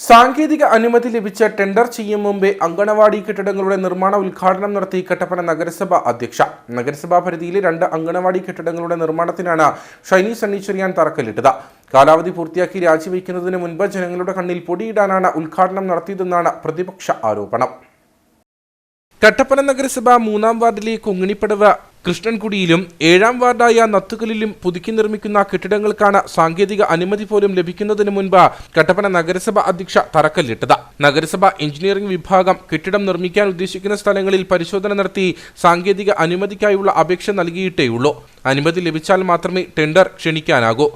സാങ്കേതിക അനുമതി ലഭിച്ച ടെൻഡർ ചെയ്യും മുമ്പേ അങ്കണവാടി കെട്ടിടങ്ങളുടെ നിർമ്മാണ ഉദ്ഘാടനം നടത്തി കട്ടപ്പന നഗരസഭ അധ്യക്ഷ. നഗരസഭാ പരിധിയിലെ രണ്ട് അങ്കണവാടി കെട്ടിടങ്ങളുടെ നിർമ്മാണത്തിനാണ് ഷൈനി സണ്ണി ചെറിയാൻ തറക്കല്ലിട്ടത്. കാലാവധി പൂർത്തിയാക്കി രാജിവെക്കുന്നതിന് മുൻപ് ജനങ്ങളുടെ കണ്ണിൽ പൊടിയിടാനാണ് ഉദ്ഘാടനം നടത്തിയതെന്നാണ് പ്രതിപക്ഷ ആരോപണം. കട്ടപ്പന നഗരസഭ മൂന്നാം വാർഡിലെ കൊങ്ങിണിപ്പടവ് കൃഷ്ണൻകുടിയിലും ഏഴാം വാർഡായ നത്തുകലിലും പുതുക്കി നിർമ്മിക്കുന്ന കെട്ടിടങ്ങൾക്കാണ് സാങ്കേതിക അനുമതി പോലും ലഭിക്കുന്നതിന് മുൻപ് കട്ടപ്പന നഗരസഭ അധ്യക്ഷ തറക്കല്ലിട്ടത്. നഗരസഭ എഞ്ചിനീയറിംഗ് വിഭാഗം കെട്ടിടം നിർമ്മിക്കാൻ ഉദ്ദേശിക്കുന്ന സ്ഥലങ്ങളിൽ പരിശോധന നടത്തി സാങ്കേതിക അനുമതിക്കായുള്ള അപേക്ഷ നൽകിയിട്ടേയുള്ളൂ അനുമതി ലഭിച്ചാൽ മാത്രമേ ടെൻഡർ ക്ഷണിക്കാനാകൂ.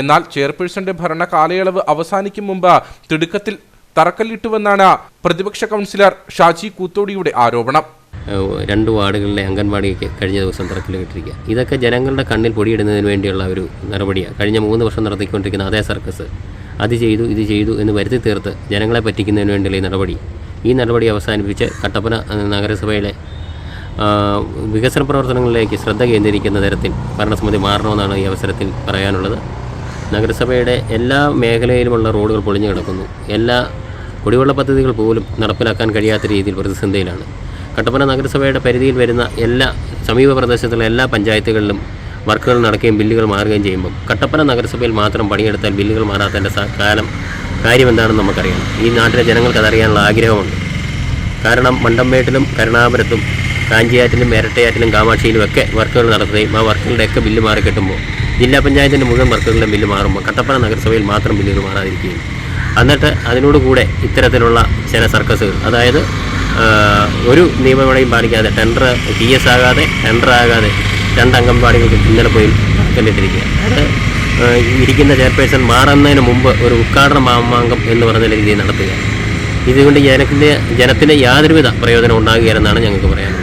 എന്നാൽ ചെയർപേഴ്സന്റെ ഭരണ കാലയളവ് അവസാനിക്കും മുമ്പ് തിടുക്കത്തിൽ തറക്കല്ലിട്ടുവെന്നാണ് പ്രതിപക്ഷ കൗൺസിലർ ഷാജി കൂത്തോടിയുടെ ആരോപണം. രണ്ട് വാർഡുകളിലെ അംഗൻവാടിയൊക്കെ കഴിഞ്ഞ ദിവസം തിരക്കിലിട്ടിരിക്കുക ഇതൊക്കെ ജനങ്ങളുടെ കണ്ണിൽ പൊടിയിടുന്നതിന് വേണ്ടിയുള്ള ഒരു നടപടിയാണ്. കഴിഞ്ഞ മൂന്ന് വർഷം നടത്തിക്കൊണ്ടിരിക്കുന്ന അതേ സർക്കസ് അത് ചെയ്തു ഇത് ചെയ്തു എന്ന് വരുത്തി തീർത്ത് ജനങ്ങളെ പറ്റിക്കുന്നതിന് വേണ്ടിയുള്ള ഈ നടപടി. ഈ നടപടി അവസാനിപ്പിച്ച് കട്ടപ്പന നഗരസഭയിലെ വികസന പ്രവർത്തനങ്ങളിലേക്ക് ശ്രദ്ധ കേന്ദ്രീകരിക്കുന്ന തരത്തിൽ ഭരണസമിതി മാറണമെന്നാണ് ഈ അവസരത്തിൽ പറയാനുള്ളത്. നഗരസഭയുടെ എല്ലാ മേഖലയിലുമുള്ള റോഡുകൾ പൊളിഞ്ഞു കിടക്കുന്നു. എല്ലാ കുടിവെള്ള പദ്ധതികൾ പോലും നടപ്പിലാക്കാൻ കഴിയാത്ത രീതിയിൽ പ്രതിസന്ധിയിലാണ്. കട്ടപ്പന നഗരസഭയുടെ പരിധിയിൽ വരുന്ന എല്ലാ സമീപ പ്രദേശത്തുള്ള എല്ലാ പഞ്ചായത്തുകളിലും വർക്കുകൾ നടക്കുകയും ബില്ലുകൾ മാറുകയും ചെയ്യുമ്പോൾ കട്ടപ്പന നഗരസഭയിൽ മാത്രം പണിയെടുത്താൽ ബില്ലുകൾ മാറാത്തതിന്റെ കാലം കാര്യം എന്താണെന്ന് നമുക്കറിയാം ഈ നാട്ടിലെ ജനങ്ങൾക്ക് അതറിയാനുള്ള ആഗ്രഹമുണ്ട്. കാരണം മണ്ടമ്പേട്ടിലും കരുണാപുരത്തും കാഞ്ചിയാറ്റിലും ഇരട്ടയാറ്റിലും കാമാക്ഷിയിലും ഒക്കെ വർക്കുകൾ നടത്തുകയും ആ വർക്കുകളുടെയൊക്കെ ബില്ല് മാറി കിട്ടുമ്പോൾ ജില്ലാ പഞ്ചായത്തിന്റെ മുഴുവൻ വർക്കുകളുടെ ബില്ല് മാറുമ്പോൾ കട്ടപ്പന നഗരസഭയിൽ മാത്രം ബില്ലുകൾ മാറാതിരിക്കുകയും എന്നിട്ട് അതിനോടുകൂടെ ഇത്തരത്തിലുള്ള ചില സർക്കസുകൾ അതായത് ഒരു നിയമവിളയും പാലിക്കാതെ ടെൻഡർ ടി എസ് ആകാതെ ടെൻഡർ ആകാതെ രണ്ട് അംഗൻവാടികൾക്ക് ഇന്നലെ പോയി കണ്ടിട്ടിരിക്കുക അത് ഇരിക്കുന്ന ചെയർപേഴ്സൺ മാറുന്നതിന് മുമ്പ് ഒരു ഉദ്ഘാടന മാമാങ്കം എന്ന് പറഞ്ഞ രീതിയിൽ നടത്തുക. ഇതുകൊണ്ട് ജനത്തിന്റെ ജനത്തിന് യാതൊരുവിധ പ്രയോജനം ഉണ്ടാകുകയെന്നാണ് ഞങ്ങൾക്ക് പറയാനുള്ളത്.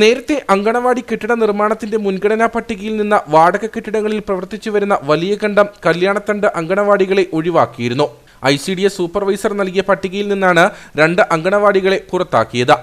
നേരത്തെ അങ്കണവാടി കെട്ടിട നിർമ്മാണത്തിന്റെ മുൻഗണനാ പട്ടികയിൽ നിന്ന് വാടക കെട്ടിടങ്ങളിൽ പ്രവർത്തിച്ചു വരുന്ന വലിയ കണ്ടം കല്യാണത്തണ്ട് അങ്കണവാടികളെ ഒഴിവാക്കിയിരുന്നു. I C D S supervisor നൽകിയ പട്ടികയിൽ നിന്നാണ് രണ്ട് അങ്കണവാടികളെ പുറത്താക്കിയത്.